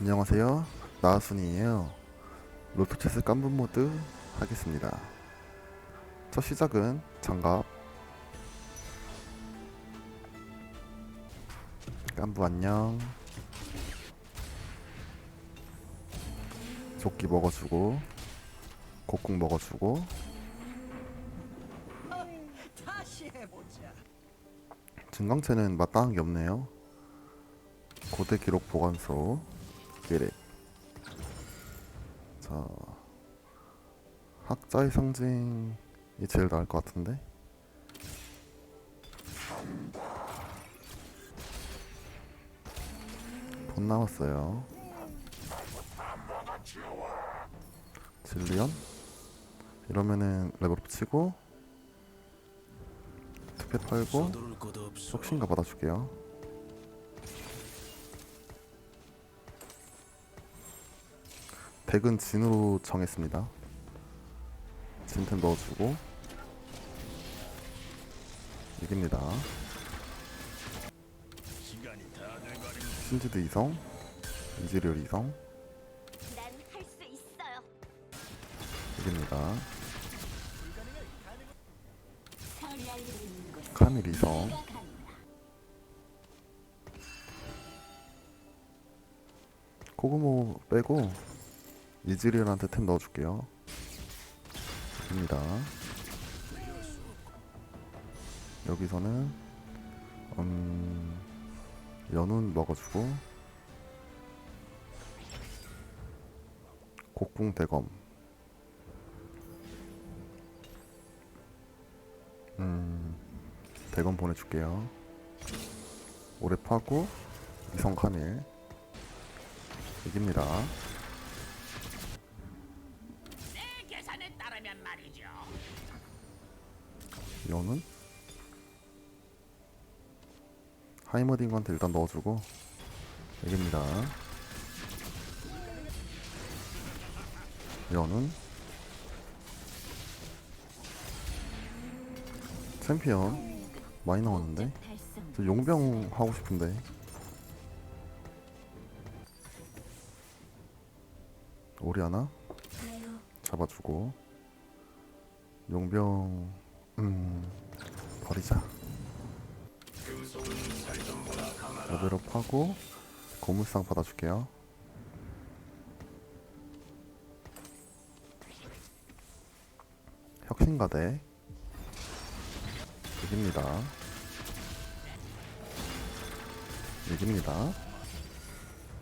안녕하세요. 나순이에요. 로토체스 깐분 모드 하겠습니다. 첫 시작은 장갑. 깐부 안녕. 조끼 먹어주고, 곡궁 먹어주고. 증강체는 마땅한 게 없네요. 고대 기록 보관소, 기획. 자, 학자의 상징이 제일 나을 것 같은데. 돈 남았어요. 진리언? 이러면은 레벨업 치고 특패 팔고. 혁신가 받아줄게요. 덱은 진으로 정했습니다. 진템 넣어주고 이깁니다. 신지드 이성, 이지리얼 이성. 이깁니다. 카밀 이성. 코그모 빼고 이지리얼한테 템 넣어줄게요. 이깁니다. 여기서는 음, 연운 먹어주고 곡궁 대검 음, 대검 보내줄게요 오래 파고 이성 카밀 이깁니다 연운 하이머딩한테 일단 넣어주고 이깁니다 연운 챔피언 많이 나왔는데. 저 용병 하고 싶은데 오리아나 잡아주고 용병 음 버리자. 레벨업 하고 고물상 받아줄게요. 혁신가대. 이깁니다. 이깁니다.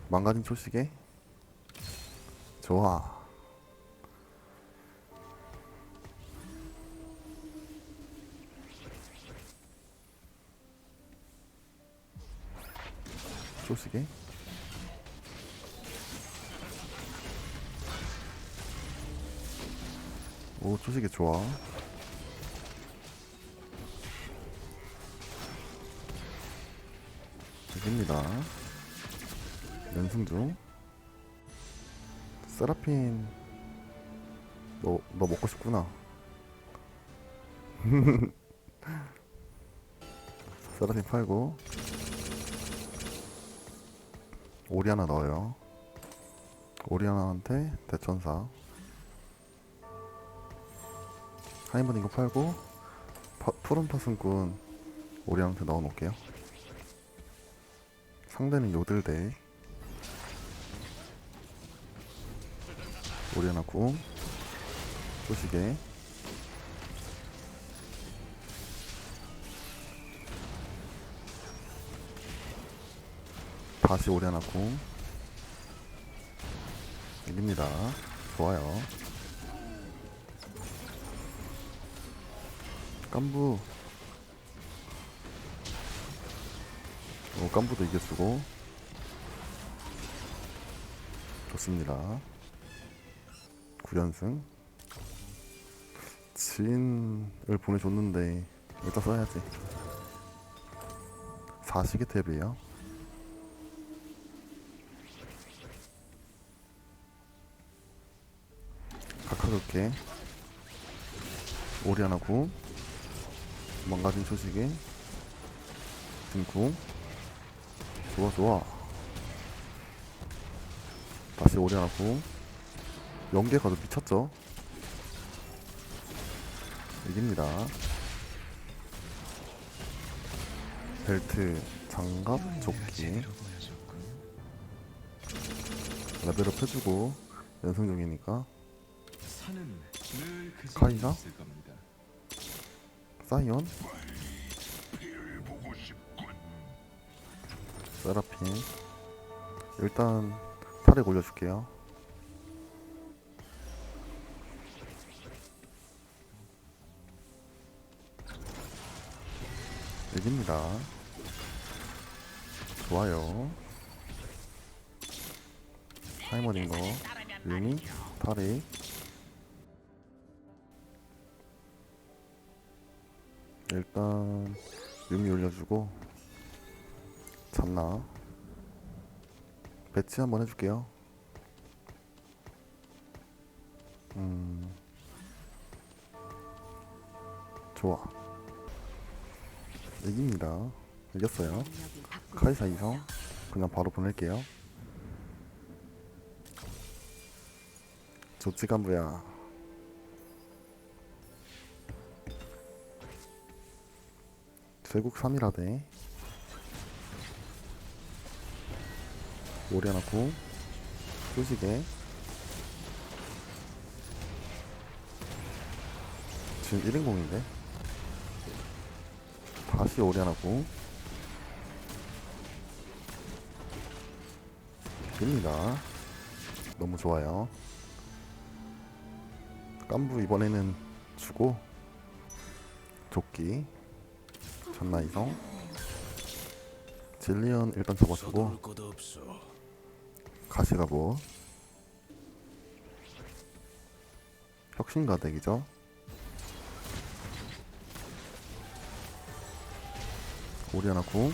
망가진 초시계 좋아 초시계 오 초시계 좋아. 이깁니다. 연승 중. 세라핀. 너, 너 먹고 싶구나. 세라핀 팔고 오리아나 넣어요. 오리아나한테 대천사. 하이먼 이거 팔고 파, 푸른 파순꾼 오리아나한테 넣어놓을게요. 상대는 요들대. 오리아나 궁 소시계 다시 궁 이깁니다. 좋아요. 깐부. 오 깐부도 이겨주고. 좋습니다. 9연승. 진을 보내줬는데 일단 써야지. 4시계 탭이에요 각하극해 오리아나 구 망가진 초식에 등구. 좋아 좋아. 다시 오려나고 연계 가도 미쳤죠? 이깁니다. 벨트 장갑 조끼. 레벨업 해주고 늘그 겁니다. 사이언? 세라핀. 일단 탈액 올려줄게요. 이깁니다. 좋아요. 하이머린 거. 따르면 유미? 탈액 일단 유미 올려주고 잡나? 배치 한번 해줄게요. 음. 좋아. 이깁니다. 이겼어요. 카이사 이성 그냥 바로 보낼게요. 조치간부야 제국 3이라대. 오리아나 구. 수시게 지금 1인공인데? 다시 오리아나 구. 입니다. 너무 좋아요. 깐부 이번에는 주고 조끼 전나 이성? 질리언 일단 없어. 가시가 뭐? 혁신가 덱이죠? 오리아나 궁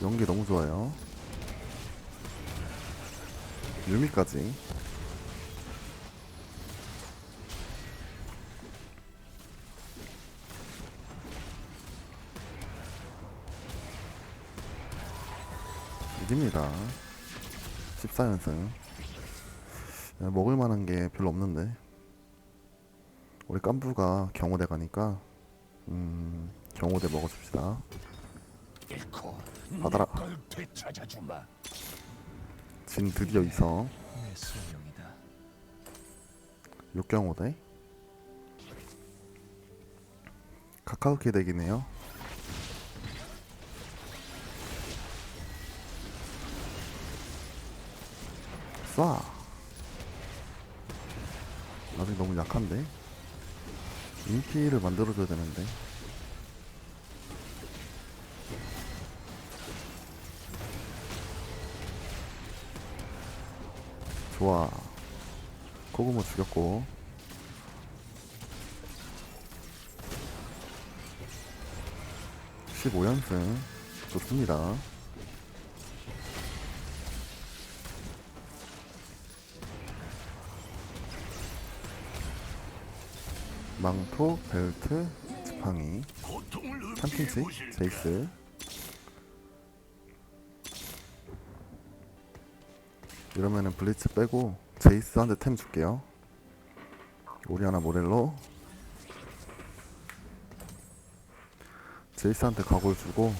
연기 너무 좋아요. 유미까지 이깁니다. 14연승. 먹을 만한 게 별로 없는데. 우리 깐부가 경호대 가니까 음 경호대 먹어줍시다. 받아라. 진 드디어 소명이다. 육경호대? 카카오키 덱이네요 쏴. 아직 너무 약한데? 인피를 만들어줘야 되는데. 좋아. 코고모 죽였고. (15연승) 좋습니다 망토 벨트 지팡이 고통을 참킨치 제이스. 이러면은 블리츠 빼고 제이스한테 템 줄게요. 오리아나 모렐로. 제이스한테 각오를 주고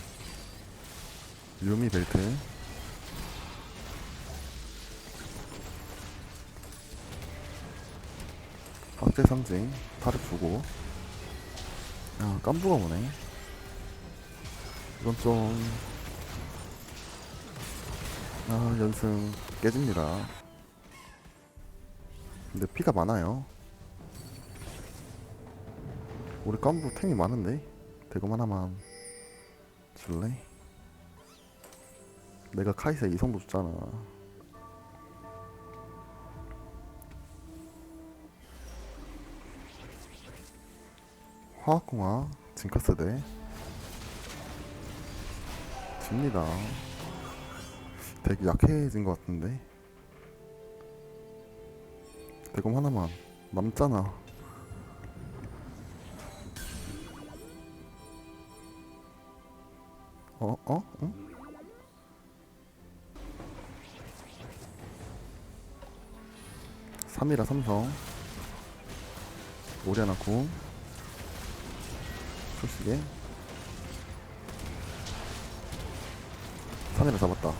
유미 벨트 확대 상징 탈을 주고 아 깜부가 오네 이건 좀 아, 연승 깨집니다. 근데 피가 많아요. 우리 깐부 템이 많은데? 대검 하나만 줄래? 내가 카이사 이성도 줬잖아. 화학공학 징크스대 집니다. 되게 약해진 것 같은데 대검 하나만 남잖아 어? 어? 응? 3이라 삼성 오리아나 궁 초시계 3이라 잡았다.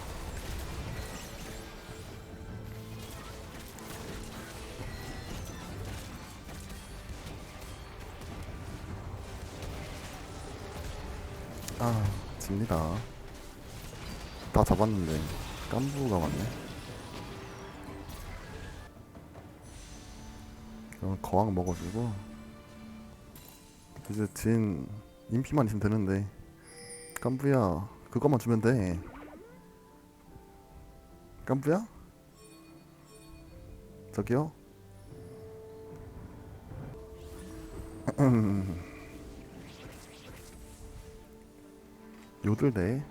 아 집니다. 다 잡았는데 깐부가 왔네. 그럼 거왕 먹어주고 이제 진 인피만 있으면 되는데 깐부야 그것만 주면 돼 깐부야? 저기요? 요들대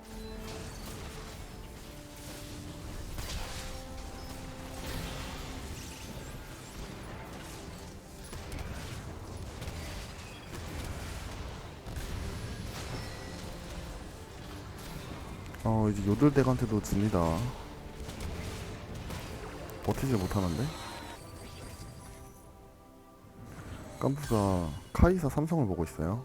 어 이제 요들대한테도 집니다. 버티지 못하는데? 깜부가 카이사 삼성을 보고 있어요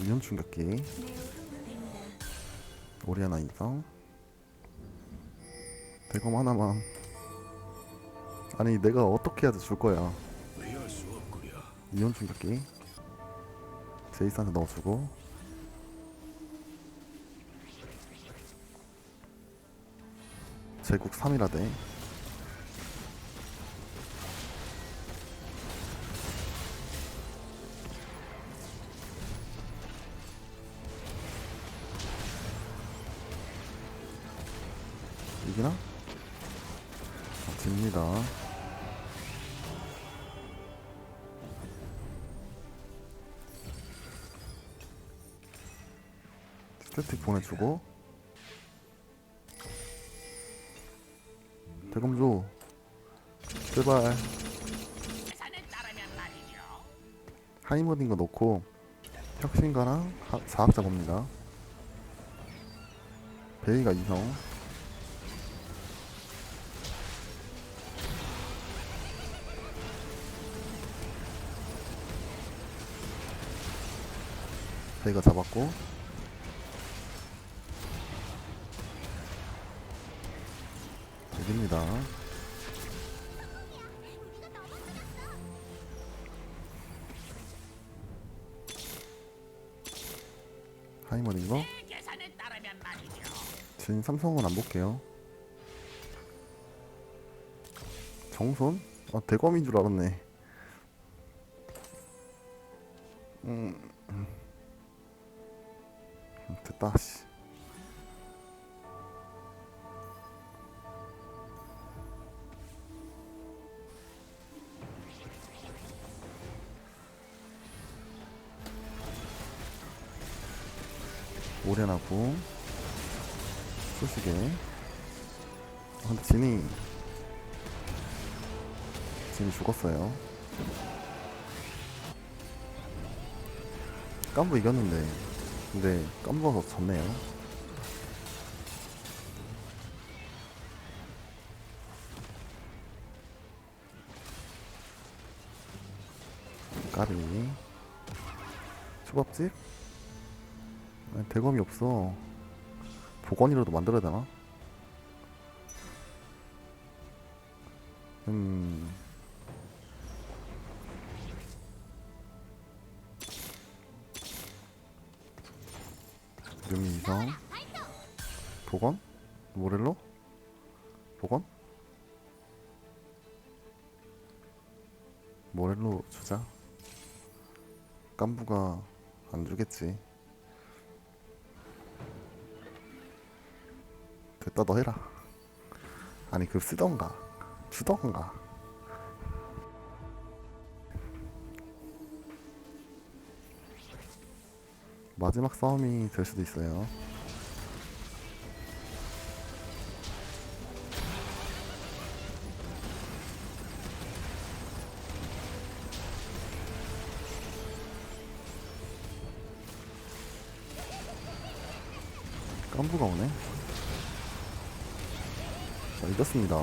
유년 충격기. 오리아나 이성. 대검 하나만. 아니 내가 어떻게 해야 줄 거야. 이온 충격기. 제이스한테 넣어주고. 제국 3이라대 이기나? 아, 집니다 스태틱 보내주고 줘 제발 계산에 따르면 말이죠. 하이머딩 거 넣고 혁신가랑 하, 사학자 봅니다 베이가 이성 베이가 잡았고 여기입니다 하이머딩 거내 계산에 따르면 말이죠. 진 삼성은 안 볼게요. 정손? 아 대검인 줄 알았네. 음, 음. 됐다. 씨. 오래나고 소식에 아, 근데 진이 진이 죽었어요 깜부 이겼는데 근데 깜부가 졌네요 까비 초밥집? 대검이 없어 복원이라도 만들어야 되나? 음. 유미 이성 복원? 모렐로? 복원? 모렐로 주자 깐부가 안 주겠지 됐다 너 해라 아니 그 쓰던가 주던가 마지막 싸움이 될 수도 있어요. 깜부가 오네. 자, 이겼습니다.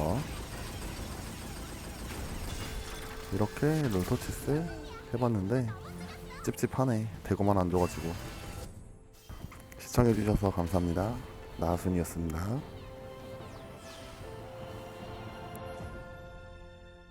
이렇게 롤토치스 해봤는데 찝찝하네. 대고만 안 줘가지고. 시청해주셔서 감사합니다. 나순이었습니다.